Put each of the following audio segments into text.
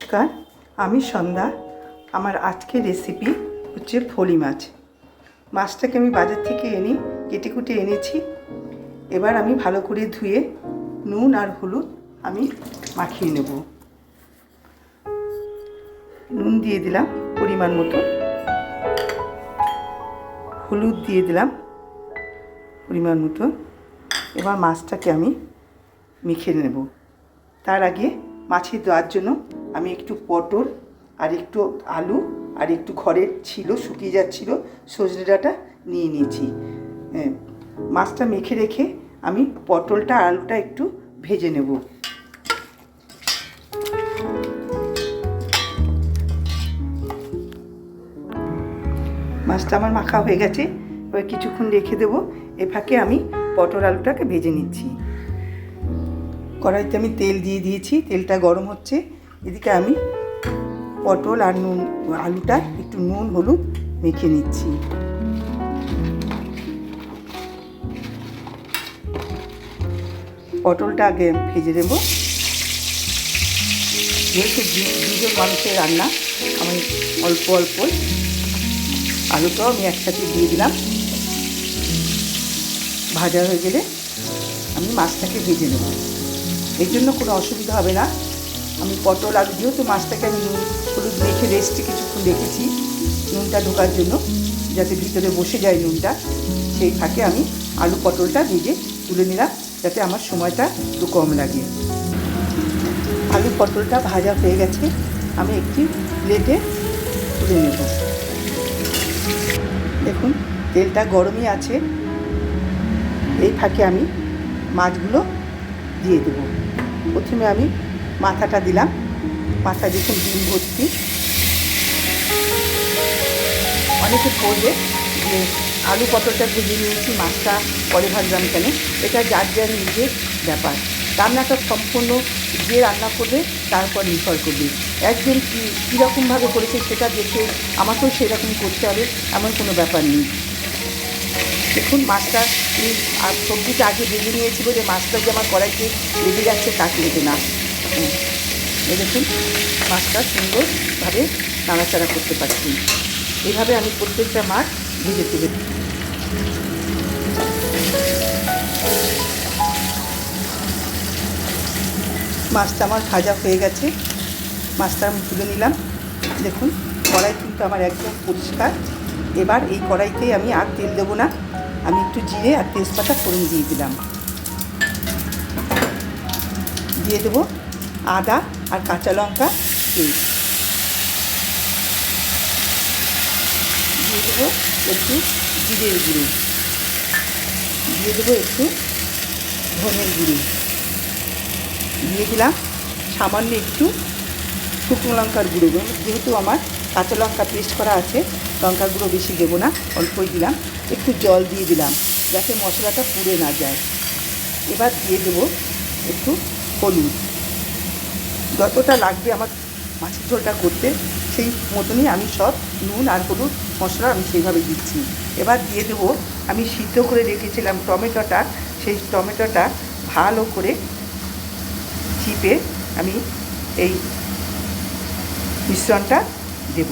নমস্কার, আমি সন্ধ্যা। আমার আজকের রেসিপি হচ্ছে ফলি মাছ। মাছটাকে আমি বাজার থেকে এনে কেটে কুটে এনেছি। এবার আমি ভালো করে ধুয়ে নুন আর হলুদ আমি মাখিয়ে নেব। নুন দিয়ে দিলাম পরিমাণ মতো। হলুদ দিয়ে দিলাম পরিমাণ মতো। এবার মাছটাকে আমি মেখে নেব। তার আগে মাছে দেওয়ার জন্য আমি একটু পটল আর একটু আলু আর একটু ঘরের ছিল, শুকিয়ে যাচ্ছিল, সজনে ডাঁটা নিয়ে নিয়েছি। মাছটা মেখে রেখে আমি পটলটা, আলুটা একটু ভেজে নেব। মাছটা আমার মাখা হয়ে গেছে, এবার কিছুক্ষণ রেখে দেবো। এ ফাঁকে আমি পটল, আলুটাকে ভেজে নিচ্ছি। কড়াইতে আমি তেল দিয়ে দিয়েছি, তেলটা গরম হচ্ছে। এদিকে আমি পটল আর নুন, আলুটা, একটু নুন, হলুদ মেখে নিচ্ছি। পটলটা আগে ভেজে দেবো যেহেতু দুজন মানুষের রান্না, আমি অল্প অল্প আলুটাও আমি একসাথে দিয়ে দিলাম। ভাজা হয়ে গেলে আমি মাছটাকে ভেজে নেব। এর জন্য কোনো অসুবিধা হবে না। আমি পটল আলু যেহেতু মাছটাকে আমি নুন হলুদ মেখে রেস্টে কিছুক্ষণ রেখেছি নুনটা ঢোকার জন্য, যাতে ভিতরে বসে যায় নুনটা, সেই ফাঁকে আমি আলু পটলটা ভেজে তুলে নিলাম, যাতে আমার সময়টা একটু কম লাগে। আলু পটলটা ভাজা হয়ে গেছে, আমি একটি প্লেটে তুলে নেব। দেখুন, তেলটা গরমই আছে। এই ফাঁকে আমি মাছগুলো দিয়ে দেবো। প্রথমে আমি মাথাটা দিলাম। মাথা দেখুন ডিম ভর্তি। অনেকে করবে যে আলু পটলটা ভেজে নিয়েছি, মাছটা পরে ভাজলাম কেন? এটা যার যার নিজের ব্যাপার। রান্নাটা সম্পূর্ণ যে রান্না করবে তারপর নির্ভর করবে। একজন কী কীরকমভাবে করেছে সেটা দেখে আমাকেও সেরকম করতে হবে, এমন কোনো ব্যাপার নেই। দেখুন, মাছটা আর সবজিটা আগে ভেজে নিয়েছি বলে মাছটা যে আমার কড়াইতে লেগে যাচ্ছে তা কিন্তু না। দেখুন, মাছটা সুন্দরভাবে নাড়াচাড়া করতে পারছি। এভাবে আমি প্রত্যেকটা মাছ ভেজে তুলে। মাছটা আমার ভাজা হয়ে গেছে। মাছটা আমি তুলে নিলাম। দেখুন, কড়াই কিন্তু আমার একদম পরিষ্কার। এবার এই কড়াইতে আমি আর তেল দেবো না। আমি একটু জিরে আর তেজপাতা ফোড়ন দিয়ে দিলাম। দিয়ে দেবো আদা আর কাঁচা লঙ্কা পেস্ট দিয়ে দেবো একটু জিরের গুঁড়ো। দিয়ে দেবো একটু ধনের গুঁড়ো। দিয়ে দিলাম সামান্য একটু শুকনো লঙ্কার গুঁড়ো। যেহেতু আমার কাঁচা লঙ্কা পেস্ট করা আছে, লঙ্কার গুঁড়ো বেশি দেবো না, অল্পই দিলাম, একটু জল দিয়ে দিলাম, যাতে মশলাটা পুড়ে না যায়। এবার দিয়ে দেবো একটু হলুদ। যতটা লাগবে আমার মাছের ঝোলটা করতে, সেই মতনই আমি সব নুন আর হলুদ মশলা আমি সেইভাবে দিচ্ছি। এবার দিয়ে দেবো, আমি সিদ্ধ করে রেখেছিলাম টমেটোটা, সেই টমেটোটা ভালো করে চিপে আমি এই মিশ্রণটা দেব।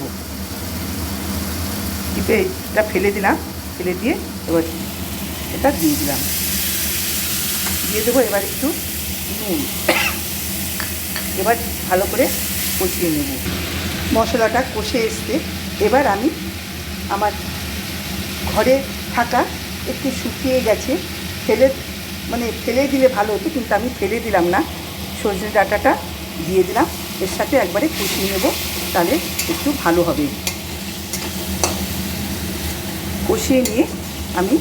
চিপে এটা ফেলে দিলাম, ফেলে দিয়ে এবার এটা দিয়ে দিলাম। দিয়ে দেবো এবার একটু নুন। এবার ভালো করে কষিয়ে নেব। মশলাটা কষে এসছে। এবার আমি আমার ঘরে থাকা একটু শুকিয়ে গেছে, ফেলে মানে ফেলে দিলে ভালো হতো, কিন্তু আমি ফেলে দিলাম না। সজনে ডাঁটাটা দিয়ে দিলাম। এর সাথে একবারে কষিয়ে নেব। তাহলে একটু ভালো হবে। কষিয়ে নিয়ে আমি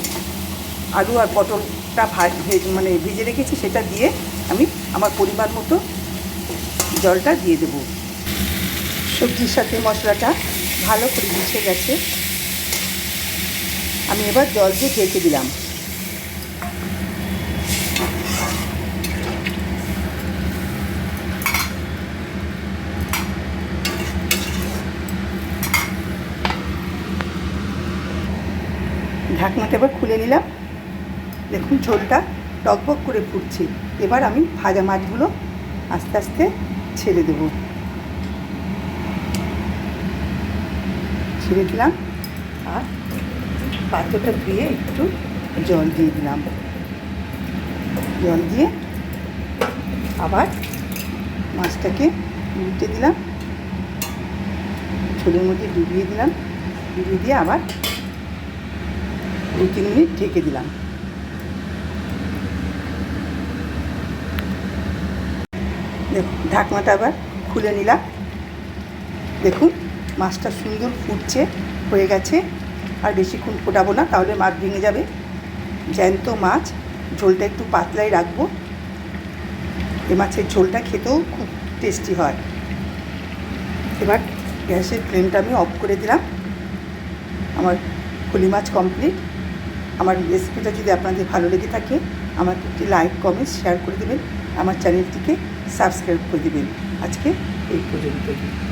আলু আর পটলটা মানে ভেজে রেখেছি, সেটা দিয়ে আমি আমার পরিমাণ মতো জলটা দিয়ে দেব। সবজির সাথে মশলাটা ভালো করে মিশে গেছে। আমি এবার জল দিয়ে ঢেকে দিলাম। ঢাকনাটা এবার খুলে নিলাম। দেখুন ঝোলটা টকবক করে ফুটছে। এবার আমি ভাজা মাছগুলো আস্তে আস্তে ছেড়ে দেবো। ছেড়ে দিলাম আর পাত্রটা ধুয়ে একটু জল দিয়ে দিলাম। জল দিয়ে আবার মাছটাকে উল্টে দিলাম। ছোলের মধ্যে ডুবিয়ে দিলাম। ডুবিয়ে দিয়ে আবার দু, তিন মিনিট ঢেকে দিলাম। ঢাকনাটা আবার খুলে নিলাম। দেখুন, মাছটা সুন্দর ফুটছে, হয়ে গেছে। আর বেশিক্ষণ ফোটাবো না, তাহলে মাছ ভেঙে যাবে। জ্যান্ত মাছ, ঝোলটা একটু পাতলাই রাখব। এ মাছের ঝোলটা খেতেও খুব টেস্টি হয়। এবার গ্যাসের ফ্লেমটা আমি অফ করে দিলাম। আমার খুলি মাছ কমপ্লিট আমার রেসিপিটা যদি আপনাদের ভালো লেগে থাকে, আমাকে একটি লাইক কমেন্ট শেয়ার করে দেবেন। আমার চ্যানেলটিকে সাবস্ক্রাইব করে দেবেন। আজকে এই পর্যন্তই।